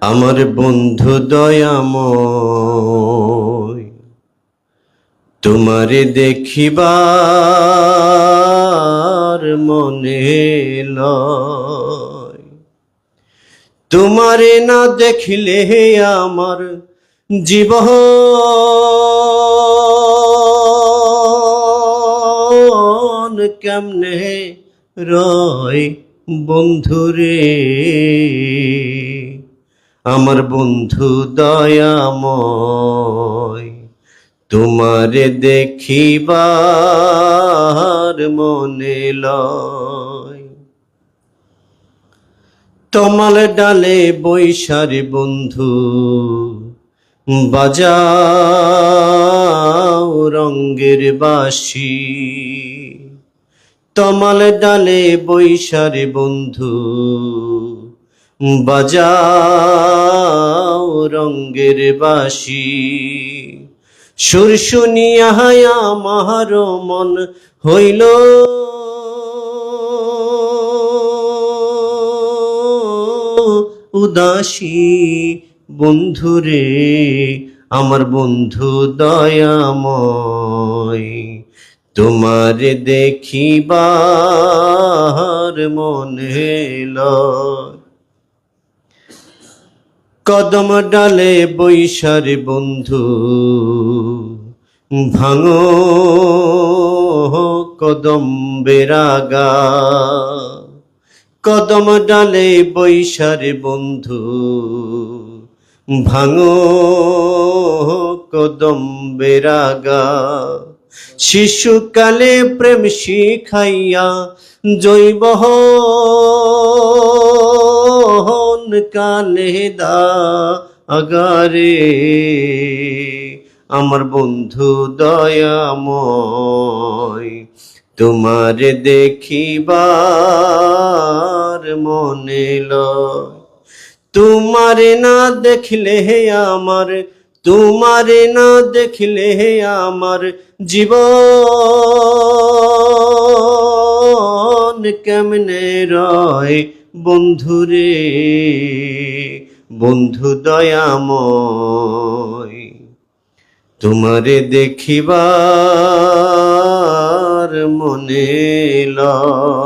আমার বন্ধু দয়াময়, তোমারে দেখিবার মনে লয়। তোমারে না দেখিলে আমার জীবন কেমনে রয় বন্ধুরে? আমার বন্ধু দয়াময়, তোমারে দেখিবার মনে লয়। তমাল ডালে বৈশারে বন্ধু, বাজাও রঙ্গের বাসি। তমাল ডালে বৈশারে বন্ধু বাজাও রঙ্গের বাসি সুর শুনিয়া আমার মন হইল। উদাসী বন্ধুরে, আমার বন্ধু দয়াময়, তোমারে দেখিবার মনে লয় কদম ডালে বৈশারে বন্ধু, ভাঙো কদম বেরাগা কদম ডালে বৈশারে বন্ধু, ভাঙো কদম বেরাগা শিশুকালে প্রেম শিখাইয়া জৈব কালে দা আগারে। আমার বন্ধু দয়াময়, তোমারে দেখিবার মনে তোমারে না দেখলে আমার, তোমারে না দেখলে আমার জীবন। কেমনে রয় বন্ধুরে? বন্ধু দয়াময় তোমারে দেখিবার মনে লয়।